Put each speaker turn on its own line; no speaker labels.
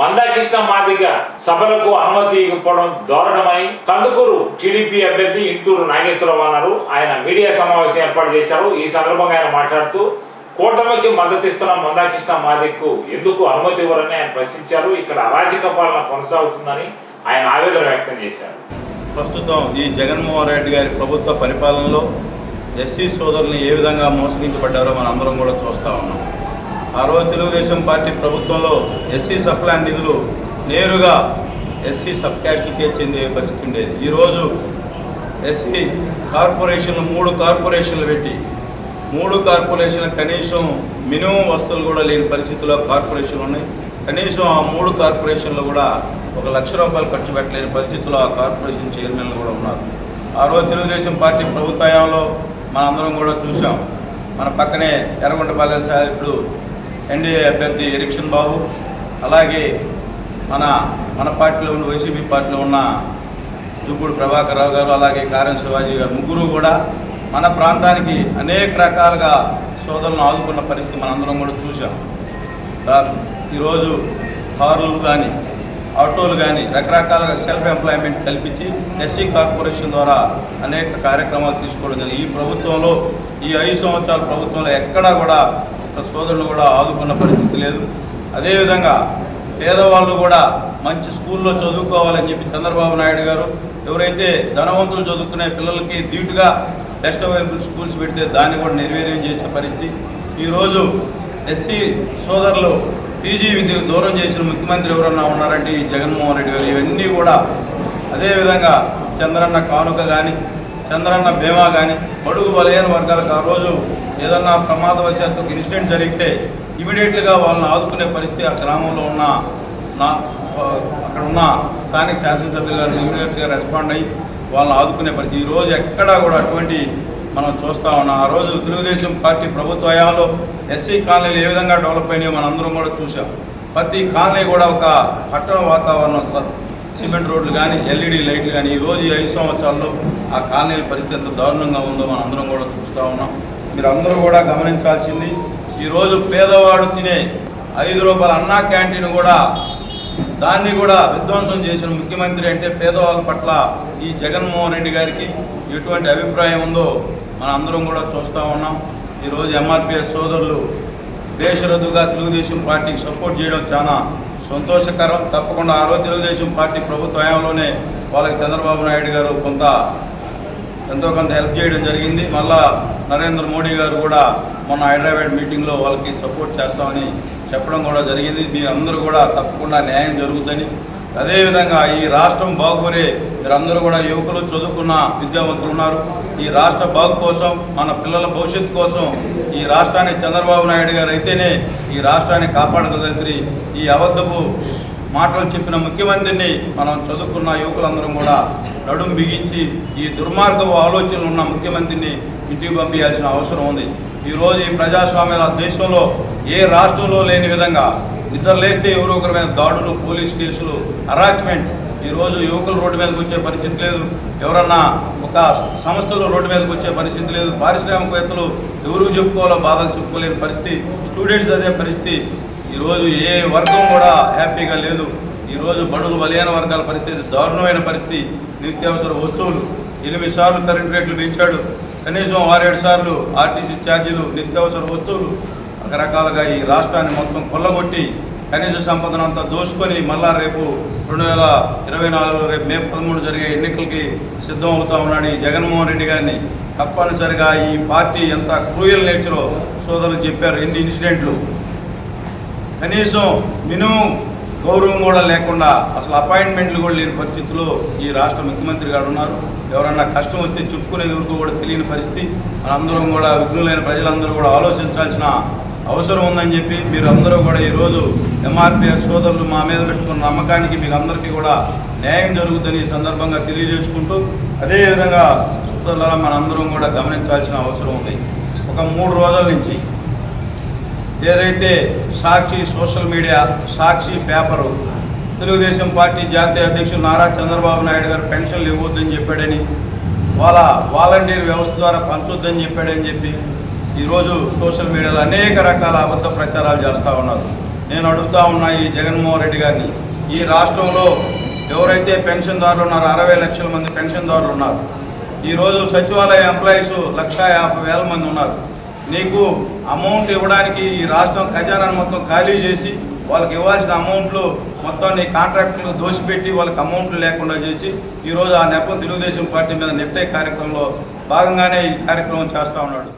మందాకృష్ణ మాదిగ సభలకు అనుమతి ఇవ్వడం దారుణమని కందుకూరు టీడీపీ అభ్యర్థి ఇంటూరు నాగేశ్వరరావు అన్నారు. ఆయన మీడియా సమావేశం ఏర్పాటు చేశారు. ఈ సందర్భంగా ఆయన మాట్లాడుతూ కూటమికి మద్దతిస్తున్న మందాకృష్ణ మాదిక్కు ఎందుకు అనుమతి ఇవ్వరని ఆయన ప్రశ్నించారు. ఇక్కడ అరాచక పాలన కొనసాగుతుందని ఆయన ఆవేదన వ్యక్తం చేశారు.
ప్రస్తుతం ఈ జగన్మోహన్ రెడ్డి గారి ప్రభుత్వ పరిపాలనలో ఎస్సీ సోదరుల్ని ఏ విధంగా మోసగించబడ్డారో మనం అందరం కూడా చూస్తూ ఉన్నాం. ఆ రోజు తెలుగుదేశం పార్టీ ప్రభుత్వంలో ఎస్సీ సప్లాన్ నిధులు నేరుగా ఎస్సీ సబ్ క్యాస్ట్కే చెందే పరిస్థితి ఉండేది. ఈరోజు ఎస్సీ కార్పొరేషన్లు మూడు కార్పొరేషన్లు పెట్టి మూడు కార్పొరేషన్లు కనీసం మినిమం వస్తువులు కూడా లేని పరిస్థితుల్లో కార్పొరేషన్లు ఉన్నాయి. కనీసం ఆ మూడు కార్పొరేషన్లు కూడా ఒక లక్ష రూపాయలు ఖర్చు పెట్టలేని పరిస్థితుల్లో ఆ కార్పొరేషన్ చైర్మన్లు కూడా ఉన్నారు. ఆ రోజు తెలుగుదేశం పార్టీ ప్రభుత్వంలో మనందరం కూడా చూసాం మన పక్కనే ఎర్రగొండపాలెం సాహిబుడు ఎన్డీఏ అభ్యర్థి ఎరిక్షన్ బాబు అలాగే మన మన పార్టీలో ఉన్న వైసీపీ పార్టీలో ఉన్న దుబ్బుడు ప్రభాకర్ రావు గారు అలాగే కారం శివాజీ గారు ముగ్గురు కూడా మన ప్రాంతానికి అనేక రకాలుగా సోదరులను ఆదుకున్న పరిస్థితి మనందరం కూడా చూసాం ఈరోజు కార్లు కానీ ఆటోలు కానీ రకరకాలుగా సెల్ఫ్ ఎంప్లాయ్మెంట్ కల్పించి ఎస్సీ కార్పొరేషన్ ద్వారా అనేక కార్యక్రమాలు తీసుకోవడం జరిగింది. ఈ ప్రభుత్వంలో ఈ ఐదు సంవత్సరాల ప్రభుత్వంలో ఎక్కడా కూడా సోదరులు కూడా ఆదుకున్న పరిస్థితి లేదు. అదేవిధంగా పేదవాళ్ళు కూడా మంచి స్కూల్లో చదువుకోవాలని చెప్పి చంద్రబాబు నాయుడు గారు ఎవరైతే ధనవంతులు చదువుకునే పిల్లలకి ధీటుగా బెస్ట్ అవైలబుల్ స్కూల్స్ పెడితే దాన్ని కూడా నిర్వీర్యం చేసే పరిస్థితి. ఈరోజు ఎస్సీ సోదరులు పీజీ విద్యకు దూరం చేసిన ముఖ్యమంత్రి ఎవరన్నా ఉన్నారంటే ఈ జగన్మోహన్ రెడ్డి గారు. ఇవన్నీ కూడా అదేవిధంగా చంద్రన్న కానుక కానీ చంద్రన్న బీమా కానీ బడుగు బలహీన వర్గాలకు ఆ రోజు ఏదన్నా ప్రమాదవశాత్తు ఇన్సిడెంట్ జరిగితే ఇమీడియట్గా వాళ్ళని ఆదుకునే పరిస్థితి ఆ గ్రామంలో ఉన్న నా అక్కడ ఉన్న స్థానిక శాసనసభ్యులు గారు ఇమీడియట్గా రెస్పాండ్ అయ్యి వాళ్ళని ఆదుకునే పరిస్థితి. ఈరోజు ఎక్కడా కూడా అటువంటి మనం చూస్తా ఉన్నాం. ఆ రోజు తెలుగుదేశం పార్టీ ప్రభుత్వ హయాంలో ఎస్సీ కాలనీలు ఏ విధంగా డెవలప్ అయినాయో మనం కూడా చూసాం ప్రతి కాలనీ కూడా ఒక పట్టణ వాతావరణం సిమెంట్ రోడ్లు కానీ ఎల్ఈడి లైట్లు కానీ ఈ రోజు ఈ ఐదు సంవత్సరాల్లో ఆ కాలనీల పరిస్థితి ఎంత దారుణంగా ఉందో మనం అందరం కూడా చూస్తూ ఉన్నాం. మీరు అందరూ కూడా గమనించాల్సింది ఈరోజు పేదవాడు తినే ఐదు రూపాయల అన్నా క్యాంటీన్ కూడా దాన్ని కూడా విధ్వంసం చేసిన ముఖ్యమంత్రి అంటే పేదవాళ్ళ పట్ల ఈ జగన్మోహన్ రెడ్డి గారికి ఎటువంటి అభిప్రాయం ఉందో మనం అందరం కూడా చూస్తూ ఉన్నాం. ఈరోజు ఎంఆర్పిఎస్ సోదరులు దేశరద్దుగా తెలుగుదేశం పార్టీకి సపోర్ట్ చేయడం చాలా సంతోషకరం. తప్పకుండా ఆ రోజు తెలుగుదేశం పార్టీ ప్రభుత్వ హయాంలోనే వాళ్ళకి చంద్రబాబు నాయుడు గారు కొంత ఎంతో కొంత హెల్ప్ చేయడం జరిగింది. మళ్ళా నరేంద్ర మోడీ గారు కూడా మొన్న హైదరాబాద్ మీటింగ్లో వాళ్ళకి సపోర్ట్ చేస్తామని చెప్పడం కూడా జరిగింది. మీరందరూ కూడా తప్పకుండా న్యాయం జరుగుతుందని అదేవిధంగా ఈ రాష్ట్రం బాగుపడే మీరందరూ కూడా యువకులు చదువుకున్న విద్యావంతులు ఉన్నారు. ఈ రాష్ట్ర బాగు కోసం మన పిల్లల భవిష్యత్తు కోసం ఈ రాష్ట్రాన్ని చంద్రబాబు నాయుడు గారు అయితేనే ఈ రాష్ట్రాన్ని కాపాడగలిగి ఈ అబద్ధపు మాటలు చెప్పిన ముఖ్యమంత్రిని మనం చదువుకున్న యువకులందరం కూడా నడుం బిగించి ఈ దుర్మార్గపు ఆలోచనలు ఉన్న ముఖ్యమంత్రిని ఇంటికి పంపించాల్సిన అవసరం ఉంది. ఈరోజు ఈ ప్రజాస్వామ్య దేశంలో ఏ రాష్ట్రంలో లేని విధంగా నిద్ర లేస్తే ఎవరో ఒకరి మీద దాడులు పోలీస్ కేసులు హరాచ్మెంట్ ఈరోజు యువకులు రోడ్డు మీదకి వచ్చే పరిస్థితి లేదు. ఎవరన్నా ఒక సంస్థలు రోడ్డు మీదకి వచ్చే పరిస్థితి లేదు. పారిశ్రామికవేత్తలు ఎవరు చెప్పుకోవాలో బాధలు చెప్పుకోలేని పరిస్థితి. స్టూడెంట్స్ అదే పరిస్థితి. ఈరోజు ఏ వర్గం కూడా హ్యాపీగా లేదు. ఈరోజు బడులు బలహీన వర్గాల పరిస్థితి దారుణమైన పరిస్థితి. నిత్యావసర వస్తువులు. ఎనిమిది సార్లు కరెంట్ రేట్లు పెంచాడు. కనీసం ఆరేడు సార్లు ఆర్టీసీ ఛార్జీలు నిత్యావసర వస్తువులు. రకరకాలుగా ఈ రాష్ట్రాన్ని మొత్తం కొల్లగొట్టి కనీస సంపదను అంతా దోసుకొని మళ్ళా రేపు రెండు వేల ఇరవై నాలుగు రేపు మే పదమూడు జరిగే ఎన్నికలకి సిద్ధం అవుతా ఉన్నాడు ఈ జగన్మోహన్ రెడ్డి గారిని. తప్పనిసరిగా ఈ పార్టీ ఎంత క్రూయల్ నేచరో సోదరులు చెప్పారు ఎన్ని ఇన్సిడెంట్లు. కనీసం మినిమం గౌరవం కూడా లేకుండా అసలు అపాయింట్మెంట్లు కూడా లేని పరిస్థితిలో ఈ రాష్ట్ర ముఖ్యమంత్రి గారు ఉన్నారు. ఎవరన్నా కష్టం వస్తే చుట్టుకునేది వరకు కూడా తెలియని పరిస్థితి. మనందరం కూడా విఘ్నులైన ప్రజలందరూ కూడా ఆలోచించాల్సిన అవసరం ఉందని చెప్పి మీరు అందరూ కూడా ఈరోజు ఎంఆర్పిఎస్ సోదరులు మా మీద పెట్టుకున్న నమ్మకానికి మీకు అందరికీ కూడా న్యాయం జరుగుతుందని ఈ సందర్భంగా తెలియజేసుకుంటూ అదేవిధంగా సోదరులను మనందరం కూడా గమనించాల్సిన అవసరం ఉంది. ఒక మూడు రోజుల నుంచి ఏదైతే Sakshi social media Sakshi paper Telugu Desam party జాతీయ అధ్యక్షులు నారా చంద్రబాబు నాయుడు గారు పెన్షన్లు ఇవ్వద్దని చెప్పాడని వాళ్ళ వాలంటీర్ వ్యవస్థ ద్వారా పంచొద్దని చెప్పాడని చెప్పి ఈరోజు సోషల్ మీడియాలో అనేక రకాల అబద్ధ ప్రచారాలు చేస్తూ ఉన్నారు. నేను అడుగుతా ఉన్నా ఈ జగన్మోహన్ రెడ్డి గారిని ఈ రాష్ట్రంలో ఎవరైతే పెన్షన్దారులు ఉన్నారో అరవై లక్షల మంది పెన్షన్దారులు ఉన్నారు ఈరోజు సచివాలయ ఎంప్లాయీస్ లక్ష యాభై వేల మంది ఉన్నారు. నీకు అమౌంట్ ఇవ్వడానికి ఈ రాష్ట్రం ఖజానాను మొత్తం ఖాళీ చేసి వాళ్ళకి ఇవ్వాల్సిన అమౌంట్లు మొత్తం నీ కాంట్రాక్టులకు దోషిపెట్టి వాళ్ళకి అమౌంట్లు లేకుండా చేసి ఈరోజు ఆ నెపం తెలుగుదేశం పార్టీ మీద నెట్టే కార్యక్రమంలో భాగంగానే ఈ కార్యక్రమం చేస్తూ ఉన్నాడు.